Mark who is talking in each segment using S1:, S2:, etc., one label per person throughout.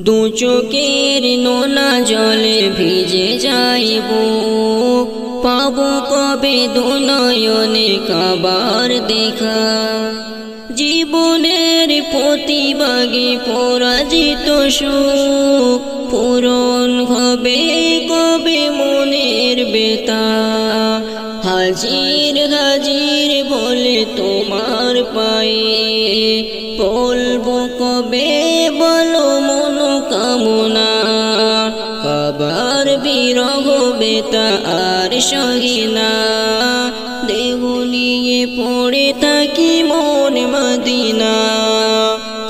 S1: দু চোখের নোনা জলে ভিজে যাইব। পাবো কবে দু নয়নে কাবার দেখা। জীবনের প্রতিবাগে পরাজিত সুখ পূরণ হবে কবে মনের বেতা। হাজির হাজির বলে তোমার পায়ে, বলব কবে মনোকামনা কবার বিরহ বেতা আর সহিনা। দেহ পড়ে থাকি মন মদিনা।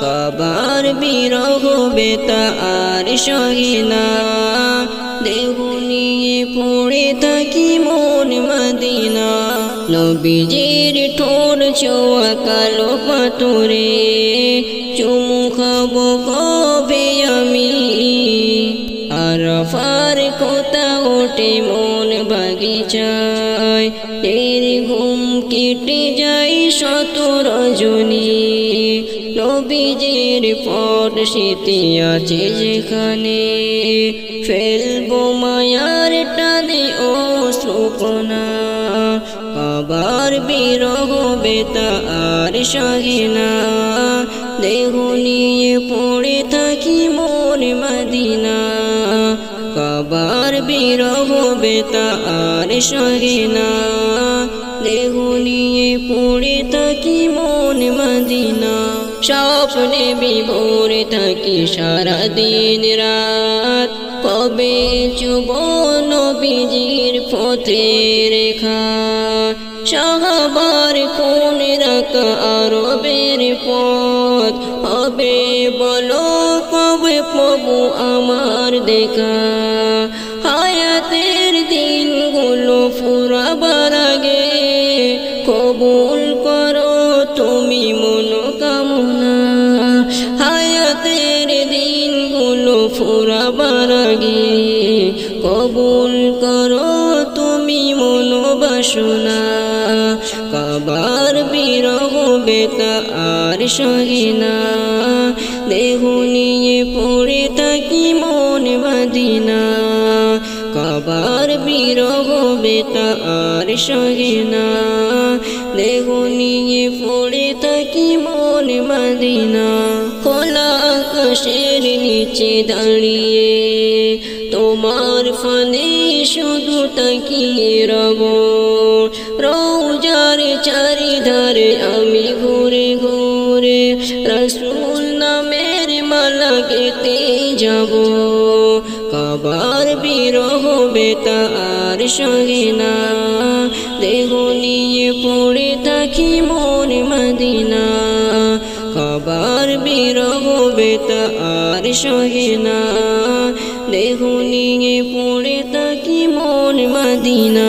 S1: কবার বিরহ বেতা আর সহিনা। দেহ পড়ে থাকি মন মদিনা। নবীজির ঠোঁট ছোয়া কালো পাথরে। চুমু কোথা ওঠে মন বাগিচায়। এর ঘুম কেটে যাই শত রজনী নবীজের পট স্মৃতি আছে যেখানে। ফেলব মায়ার টানে ও শ্রোপনা আবার বিরহ বেতা আর সহিনা। দেহ নিয়ে পড়ে থাকি মন মদিনা। কবার বিরহ বেতা আর সহিনা দেহ নিয়ে পড়ে থাকি মন মদিনা স্বপ্নে বিভোর থাকি সারা দিন রাত। কবে চুব নবীজির পথে রেখা? সাহাবার কোন রাখা আরবের পথ। প্রভু আমার দেখা। হায়াতের দিনগুলো ফুরাবার আগে কবুল করো, তুমি মনোকামনা। হায়াতের দিনগুলো ফুরাবার আগে কবুল করো, তুমি মনোবাসনা। কবার বিরহ বেতা আর সহিনা দেহ নিয়ে পড়ে থাকি মন মদিনা কবার বিরহ বেতা আর সহিনা দেহ নিয়ে পড়ে থাকি মন মদিনা খোলা আকাশের নিচে দাঁড়িয়ে তোমার ফানে শুধু তাকিয়ে রব। রৌজার চারিধারে আমি ঘুরে ঘুরে রসুল নামের মালা গেতে যাব। কবার বিরহ বেতা আর সহিনা দেহ নিয়ে পড়ে থাকি মন মদিনা। কবার বিরহ বেতা আর সহিনা দেহ নিয়ে পড়ে থাকি মন মদিনা।